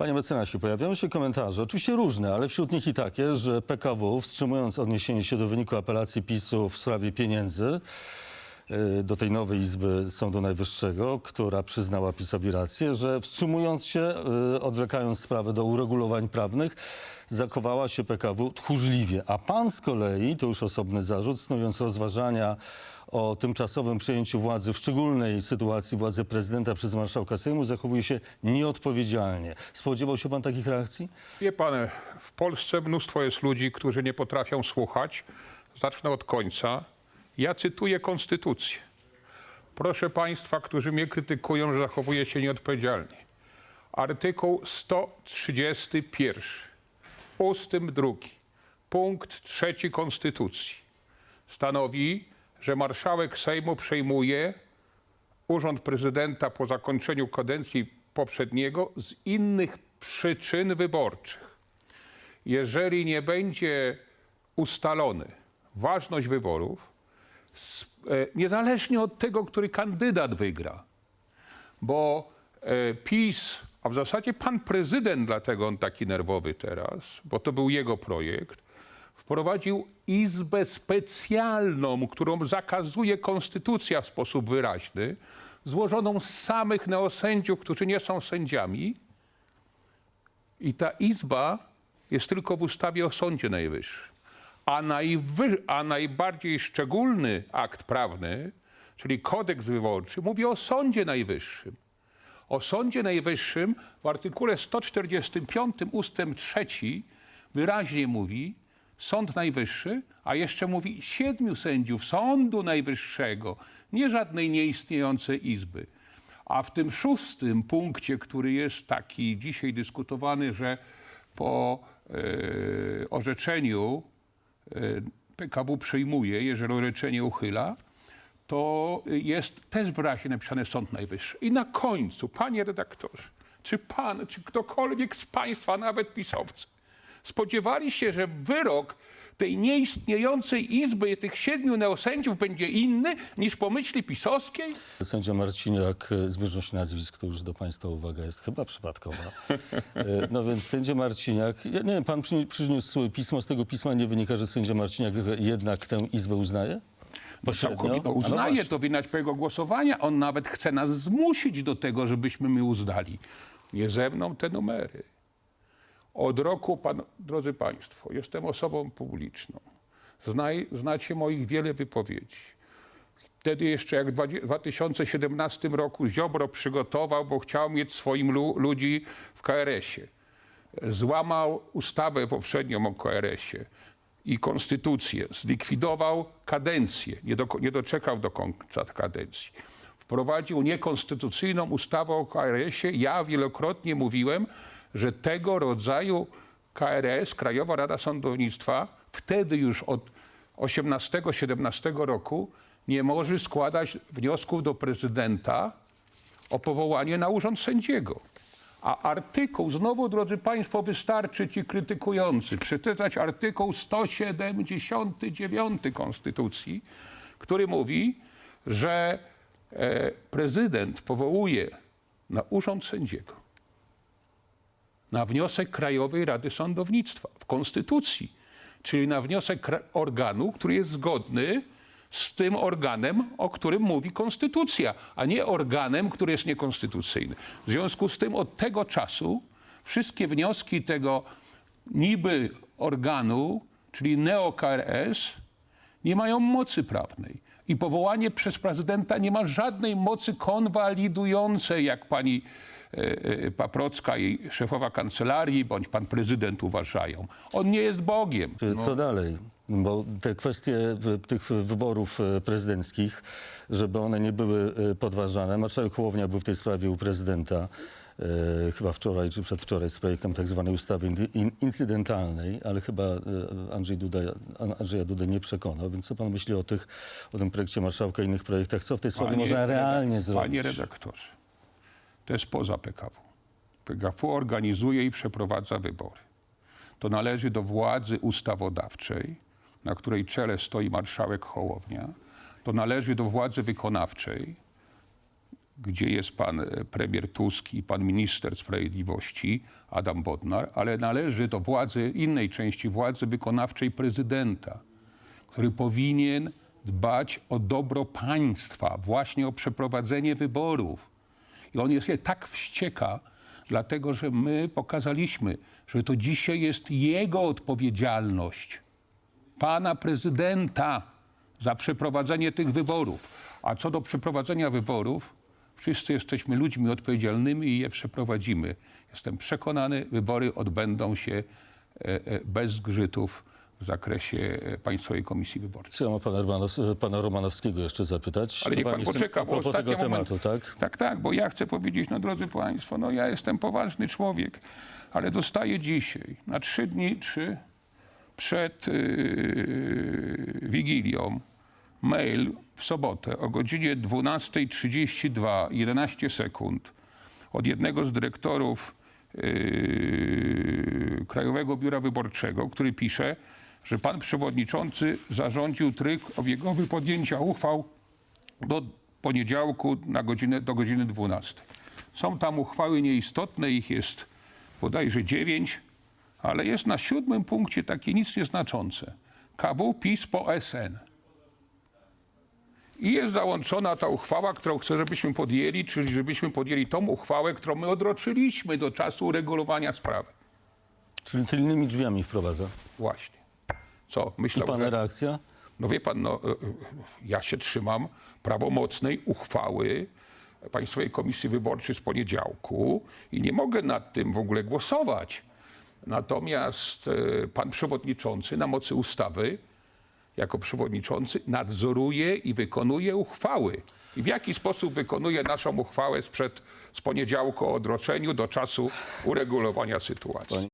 Panie mecenasie, pojawiają się komentarze, oczywiście różne, ale wśród nich i takie, że PKW, wstrzymując odniesienie się do wyniku apelacji PiSu w sprawie pieniędzy y, do tej nowej Izby Sądu Najwyższego, która przyznała PiSowi rację, że wstrzymując się, y, odwlekając sprawę do uregulowań prawnych, zachowała się PKW tchórzliwie. A pan z kolei, to już osobny zarzut, snując rozważania o tymczasowym przejęciu władzy, w szczególnej sytuacji władzy prezydenta przez marszałka Sejmu, zachowuje się nieodpowiedzialnie. Spodziewał się pan takich reakcji? Wie pan, w Polsce mnóstwo jest ludzi, którzy nie potrafią słuchać. Zacznę od końca. Ja cytuję konstytucję. Proszę państwa, którzy mnie krytykują, że zachowuję się nieodpowiedzialnie. Artykuł 131, ustęp drugi, punkt trzeci Konstytucji stanowi, że marszałek Sejmu przejmuje urząd prezydenta po zakończeniu kadencji poprzedniego z innych przyczyn wyborczych. Jeżeli nie będzie ustalony ważność wyborów, e, niezależnie od tego, który kandydat wygra, bo e, PiS, a w zasadzie pan prezydent, dlatego on taki nerwowy teraz, bo to był jego projekt, wprowadził izbę specjalną, którą zakazuje konstytucja w sposób wyraźny, złożoną z samych neosędziów, którzy nie są sędziami. I ta izba jest tylko w ustawie o Sądzie Najwyższym. A, najwy, a najbardziej szczególny akt prawny, czyli kodeks wyborczy, mówi o Sądzie Najwyższym. O Sądzie Najwyższym w artykule 145 ustęp 3 wyraźnie mówi Sąd Najwyższy, a jeszcze mówi siedmiu sędziów Sądu Najwyższego, nie żadnej nieistniejącej izby. A w tym szóstym punkcie, który jest taki dzisiaj dyskutowany, że po e, orzeczeniu e, PKW przyjmuje, jeżeli orzeczenie uchyla, to jest też wyraźnie napisane Sąd Najwyższy. I na końcu, panie redaktorze, czy pan, czy ktokolwiek z państwa, nawet pisowcy, spodziewali się, że wyrok tej nieistniejącej izby, tych siedmiu neosędziów będzie inny niż pomyśli pisowskiej? Sędzia Marciniak, e, zbieżność nazwisk, to już do państwa uwaga jest chyba przypadkowa. E, No więc sędzia Marciniak, ja nie wiem, pan przyni- przyniósł pismo, z tego pisma nie wynika, że sędzia Marciniak jednak tę izbę uznaje? Całkowicie A no uznaje, to widać po jego głosowania. On nawet chce nas zmusić do tego, żebyśmy my uznali. Nie ze mną te numery. Od roku, pan, drodzy Państwo, jestem osobą publiczną. Znaj, znacie moich wiele wypowiedzi. Wtedy jeszcze jak w dwa- 2017 roku Ziobro przygotował, bo chciał mieć swoim lu, ludzi w KRS-ie. Złamał ustawę poprzednią o KRS-ie i konstytucję. Zlikwidował kadencję. Nie, do, nie doczekał do końca kadencji. Wprowadził niekonstytucyjną ustawę o KRS-ie. Ja wielokrotnie mówiłem, że tego rodzaju KRS, Krajowa Rada Sądownictwa, wtedy już od 18-17 roku nie może składać wniosków do prezydenta o powołanie na urząd sędziego. A artykuł, znowu drodzy Państwo, wystarczy ci krytykujący przeczytać artykuł 179 Konstytucji, który mówi, że e, prezydent powołuje na urząd sędziego na wniosek Krajowej Rady Sądownictwa w Konstytucji, czyli na wniosek organu, który jest zgodny z tym organem, o którym mówi Konstytucja, a nie organem, który jest niekonstytucyjny. W związku z tym od tego czasu wszystkie wnioski tego niby organu, czyli neo-KRS, nie mają mocy prawnej. I powołanie przez prezydenta nie ma żadnej mocy konwalidującej, jak pani Paprocka i szefowa kancelarii, bądź pan prezydent uważają. On nie jest Bogiem. Czy Co dalej? Bo te kwestie tych wyborów e, prezydenckich, żeby one nie były e, podważane. Marszałek Hołownia był w tej sprawie u prezydenta e, chyba wczoraj czy przedwczoraj z projektem tak zwanej ustawy in- in- incydentalnej, ale chyba e, Andrzej Duda, An- Andrzeja Dudę nie przekonał. Więc co pan myśli o, tych, o tym projekcie marszałka i innych projektach? Co w tej sprawie można realnie zrobić? Panie redaktorze, to jest poza PKW. PKW organizuje i przeprowadza wybory. To należy do władzy ustawodawczej, na której czele stoi marszałek Hołownia. To należy do władzy wykonawczej, gdzie jest pan e, premier Tusk i pan minister sprawiedliwości Adam Bodnar, ale należy do władzy, innej części władzy wykonawczej prezydenta, który powinien dbać o dobro państwa, właśnie o przeprowadzenie wyborów. I on jest tak wścieka, dlatego że my pokazaliśmy, że to dzisiaj jest jego odpowiedzialność, pana prezydenta, za przeprowadzenie tych wyborów. A co do przeprowadzenia wyborów, wszyscy jesteśmy ludźmi odpowiedzialnymi i je przeprowadzimy. Jestem przekonany, wybory odbędą się e, e, bez zgrzytów w zakresie e, Państwowej Komisji Wyborczej. Chciałem pana, Romanos- pana Romanowskiego jeszcze zapytać. Ale niech pan poczeka, bo tego moment. tematu, tak? Tak, tak, bo ja chcę powiedzieć, no drodzy Państwo, no ja jestem poważny człowiek, ale dostaję dzisiaj, na trzy dni, trzy przed yy, Wigilią, mail w sobotę o godzinie 12.32, 11 sekund od jednego z dyrektorów yy, Krajowego Biura Wyborczego, który pisze, że pan przewodniczący zarządził tryb obiegowy podjęcia uchwał do poniedziałku na godzinę, do godziny 12. Są tam uchwały nieistotne, ich jest bodajże dziewięć, ale jest na siódmym punkcie takie nic nieznaczące. KW PiS po SN. I jest załączona ta uchwała, którą chcę, żebyśmy podjęli, czyli żebyśmy podjęli tą uchwałę, którą my odroczyliśmy do czasu uregulowania sprawy. Czyli tylnymi drzwiami wprowadza. Właśnie. Co? Myślał, pana że... reakcja? No wie pan, no, e, e, ja się trzymam prawomocnej uchwały Państwowej Komisji Wyborczej z poniedziałku i nie mogę nad tym w ogóle głosować. Natomiast e, pan przewodniczący na mocy ustawy jako przewodniczący nadzoruje i wykonuje uchwały. I w jaki sposób wykonuje naszą uchwałę sprzed, z poniedziałku o odroczeniu do czasu uregulowania sytuacji.